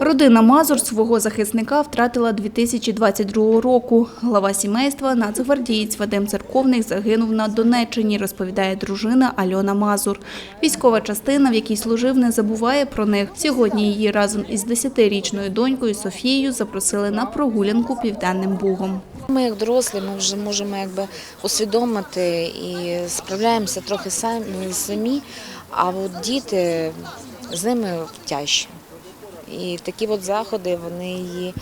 Родина Мазур свого захисника втратила 2022 року. Глава сімейства нацгвардієць Вадим Церковник загинув на Донеччині, розповідає дружина Альона Мазур. Військова частина, в якій служив, не забуває про них. Сьогодні її разом із 10-річною донькою Софією запросили на прогулянку Південним Бугом. Ми, як дорослі, ми вже можемо якби усвідомити і справляємося трохи самі, самі, а от діти з ними тяжче. І такі от заходи вони її,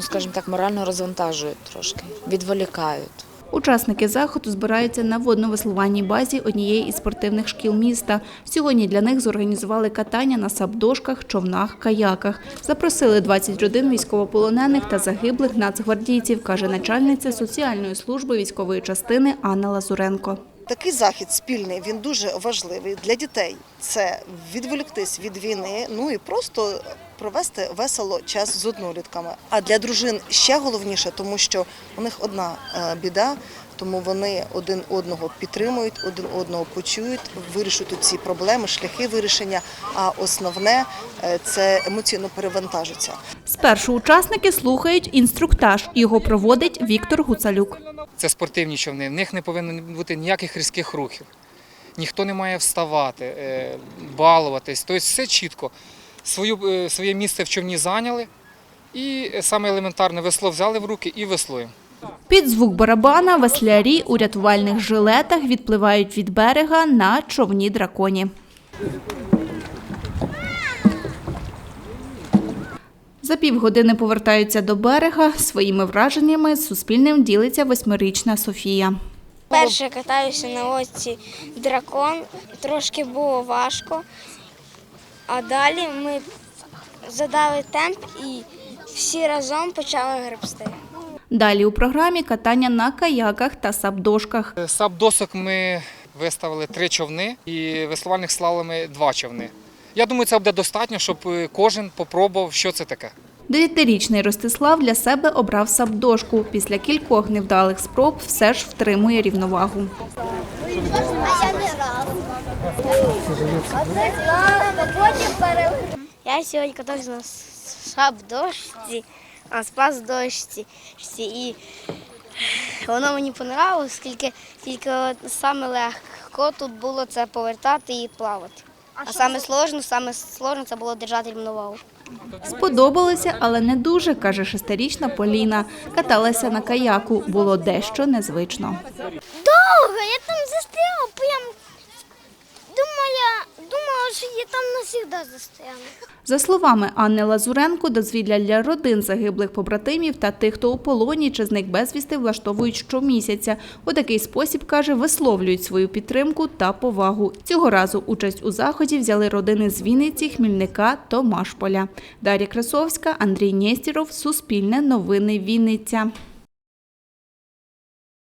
скажімо так, морально розвантажують трошки, відволікають. Учасники заходу збираються на водно-веслувальній базі однієї із спортивних шкіл міста. Сьогодні для них зорганізували катання на сабдошках, човнах, каяках. Запросили 20 родин військовополонених та загиблих нацгвардійців, каже начальниця соціальної служби військової частини Анна Лазуренко. Такий захід спільний він дуже важливий для дітей. Це відволіктись від війни, ну і просто провести весело час з однолітками. А для дружин ще головніше, тому що у них одна е, біда, тому вони один одного підтримують, один одного почують, вирішують ці проблеми, шляхи вирішення. А основне е, це емоційно перевантажиться. Спершу учасники слухають інструктаж. Його проводить Віктор Гуцалюк. Це спортивні човни, в них не повинно бути ніяких різких рухів. Ніхто не має вставати, е, балуватись. Тобто все чітко. Свою, е, своє місце в човні зайняли і саме елементарне весло взяли в руки і веслуємо. Під звук барабана веслярі у рятувальних жилетах відпливають від берега на човні драконі. За півгодини повертаються до берега. Своїми враженнями з Суспільним ділиться восьмирічна Софія. Перше катаюся на лодці дракон, трошки було важко, а далі ми задали темп і всі разом почали гребсти. Далі у програмі катання на каяках та сабдошках. Саб-досок ми виставили три човни і веслувальних слалами два човни. Я думаю, це буде достатньо, щоб е, кожен попробував, що це таке. Дев'ятирічний Ростислав для себе обрав сабдошку. Після кількох невдалих спроб все ж втримує рівновагу. Я сьогодні катався на саб-дошці, на спас-дошці, і воно мені понравилось, оскільки тільки саме легко тут було це повертати і плавати. А саме сложно, саме сложно це було держати рівновагу. Сподобалося, але не дуже, каже шестирічна Поліна. Каталася на каяку. Було дещо незвично. Довго, я там застряла, прям що я там навсегда застряну. За словами Анни Лазуренко, дозвілля для родин загиблих побратимів та тих, хто у полоні чи зник безвісти, влаштовують щомісяця. У такий спосіб, каже, висловлюють свою підтримку та повагу. Цього разу участь у заході взяли родини з Вінниці, Хмільника та Машполя. Дар'я Красовська, Андрій Нєстіров, Суспільне новини Вінниця.